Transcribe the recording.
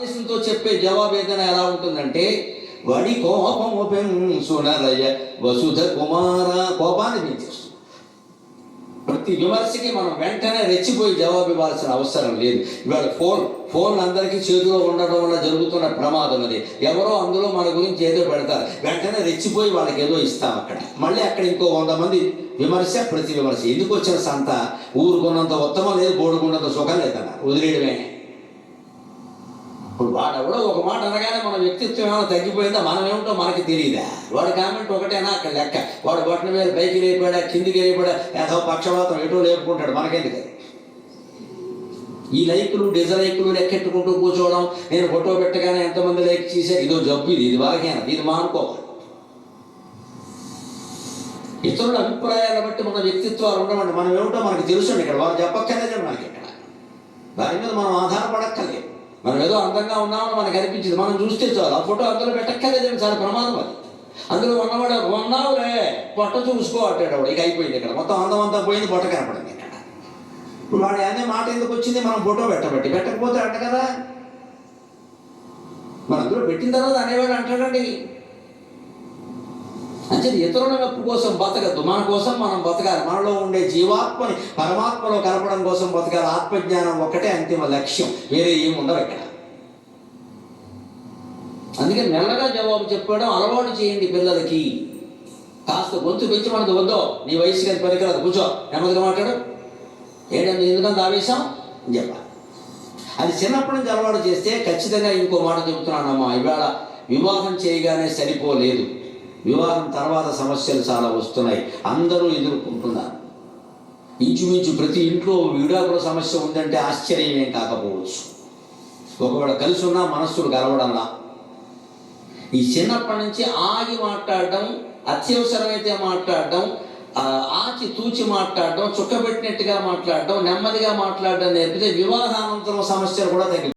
ఆవేశంతో చెప్పే జవాబు ఏదైనా ఎలా ఉంటుందంటే వడి కోపము పెంసునరయ వసుధ కుమార కోపాన్ని పెంచేస్తుంది. ప్రతి విమర్శకి మనం వెంటనే రెచ్చిపోయి జవాబు ఇవ్వాల్సిన అవసరం లేదు. ఇవాళ ఫోన్ ఫోన్ అందరికీ చేతిలో ఉండడం వల్ల జరుగుతున్న ప్రమాదం అది. ఎవరో అందులో మన గురించి ఏదో పెడతారు. వెంటనే రెచ్చిపోయి వాళ్ళకి ఏదో ఇస్తాం అక్కడ. మళ్ళీ అక్కడ ఇంకో వంద మంది విమర్శ ప్రతి విమర్శ. ఎందుకు వచ్చిన సంత? ఊరుకున్నంత ఉత్తమం లేదు బోడుకున్నంత సుఖం లేదన్నారు వదిలేయడమే. ఇప్పుడు వాడెవడో ఒక మాట అనగానే మన వ్యక్తిత్వం ఏమైనా తగ్గిపోయిందా మనం ఏమిటో మనకి తెలియదా? వాడి కామెంట్ ఒకటేనా? అక్కడ లెక్క. వాడు బట్టన మీద పైకి లేపాడా కిందికి లేపాడా ఏదో పక్షపాతం ఎటో లేపుకుంటాడు మనకెందుకు ఈ లైకులు డిజలైకులు లెక్కెట్టుకుంటూ కూర్చోవడం నేను ఫోటో పెట్టగానే ఎంతమంది లైక్ చేశారు? ఇదో జబ్బు ఇది ఇది బాగా ఇది మానుకోవాలి ఇతరుల అభిప్రాయాలను బట్టి మన వ్యక్తిత్వాలు ఉండమండి మనం ఏమిటో మనకు తెలుసు ఇక్కడ. వాళ్ళు చెప్పక్కర్లేదండి మనకి ఇక్కడ. దాని మీద మనం ఆధారపడ మనం ఏదో అందంగా ఉన్నామని మనకు అనిపించింది. మనం చూస్తే చాలు. ఆ ఫోటో అందులో పెట్టక్కర్లేదండి చాలా ప్రమాదం అది. అందులో ఉన్నవాడు ఉన్నావులే పొట్ట చూసుకో అంటాడు వాడు. ఇక అయిపోయింది ఇక్కడ. మొత్తం అందం అంతా పోయింది పొట్ట కనపడింది ఇక్కడ. ఇప్పుడు వాడు అనే మాట ఎందుకు వచ్చింది? మనం ఫోటో పెట్టబట్టి. పెట్టకపోతే అంట కదా. మన అందులో పెట్టిన తర్వాత అనేవాడు అంటాడండి అంటే ఇతరుల మెప్పు కోసం బతకద్దు. మన కోసం మనం బతకాలి. మనలో ఉండే జీవాత్మని పరమాత్మలో కలపడం కోసం బతకాలి. ఆత్మజ్ఞానం ఒక్కటే అంతిమ లక్ష్యం. వేరే ఏమి ఉండవు ఇక్కడ. అందుకే మెల్లగా జవాబు చెప్పడం అలవాటు చేయండి పిల్లలకి. కాస్త గొంతు పెంచి మనకు వద్దో. నీ వయసు కానీ పనికిరాదు. కూర్చో. నెమ్మదిగా మాట్లాడు. ఏంటంటే ఎందుకంత ఆవేశం? అని చెప్పాలి అది చిన్నప్పటి నుంచి అలవాటు చేస్తే ఖచ్చితంగా ఇంకో మాట చెబుతున్నానమ్మా. ఇవాళ వివాహం చేయగానే సరిపోలేదు. వివాహం తర్వాత సమస్యలు చాలా వస్తున్నాయి. అందరూ ఎదుర్కొంటున్నారు. ఇంచుమించు ప్రతి ఇంట్లో విడాకుల సమస్య ఉందంటే ఆశ్చర్యమేం కాకపోవచ్చు. ఒకవేళ కలిసి ఉన్నా మనస్సులు కలవడంలా ఈ చిన్నప్పటి నుంచి ఆగి మాట్లాడడం అత్యవసరమైతే మాట్లాడడం ఆచి తూచి మాట్లాడడం చుక్కబెట్టినట్టుగా మాట్లాడడం నెమ్మదిగా మాట్లాడడం నేర్పితే వివాహానంతరం సమస్యలు కూడా తగ్గి